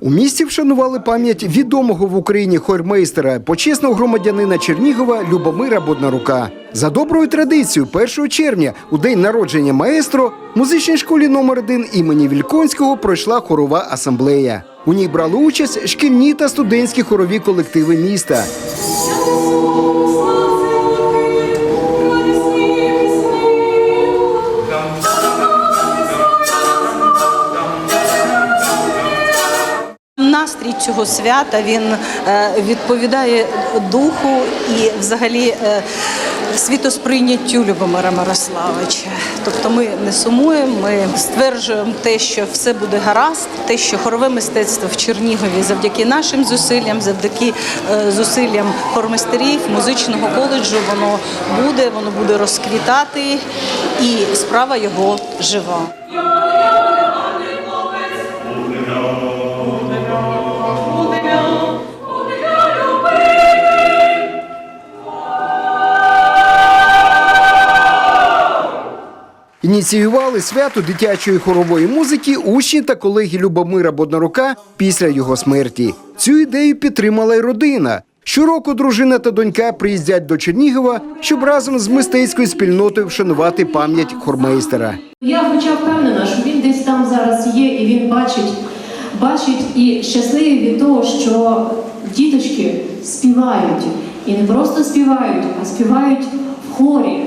У місті вшанували пам'ять відомого в Україні хормейстера, почесного громадянина Чернігова Любомира Боднарука. За доброю традицією, 1 червня, у день народження маестро, в музичній школі номер 1 імені Вільконського пройшла хорова асамблея. У ній брали участь шкільні та студентські хорові колективи міста. Настрій цього свята він е, відповідає духу і взагалі е, світосприйняттю Любомира Мирославича. Тобто ми не сумуємо, ми стверджуємо те, що все буде гаразд, те, що хорове мистецтво в Чернігові завдяки нашим зусиллям, завдяки е, зусиллям хормистерів, музичного коледжу, воно буде, воно буде розквітати, і справа його жива. Ініціювали свято дитячої хорової музики учні та колеги Любомира Боднарука після його смерті. Цю ідею підтримала й родина. Щороку дружина та донька приїздять до Чернігова, щоб разом з мистецькою спільнотою вшанувати пам'ять хормейстера. Я хоча впевнена, що він десь там зараз є, і він бачить, бачить і щасливий від того, що діточки співають. І не просто співають, а співають в хорі.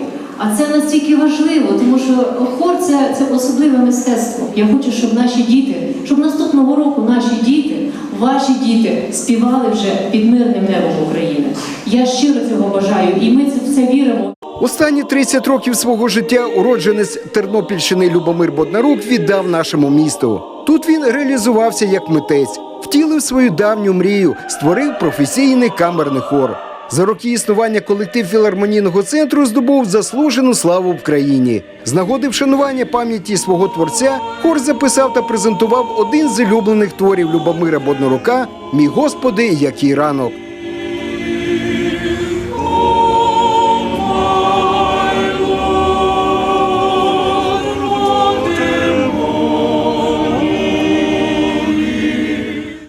А це настільки важливо, тому що хор це, це особливе мистецтво. Я хочу, щоб наші діти, щоб наступного року наші діти, ваші діти співали вже під мирним небом України. Я щиро цього бажаю, і ми це в це віримо. Останні 30 років свого життя уродженець Тернопільщини Любомир Боднарук віддав нашому місту. Тут він реалізувався як митець, втілив свою давню мрію, створив професійний камерний хор. За роки існування колектив філармонійного центру здобув заслужену славу в країні. З нагоди вшанування пам'яті свого творця хор записав та презентував один з улюблених творів Любомира Боднорука Мій господи, який ранок.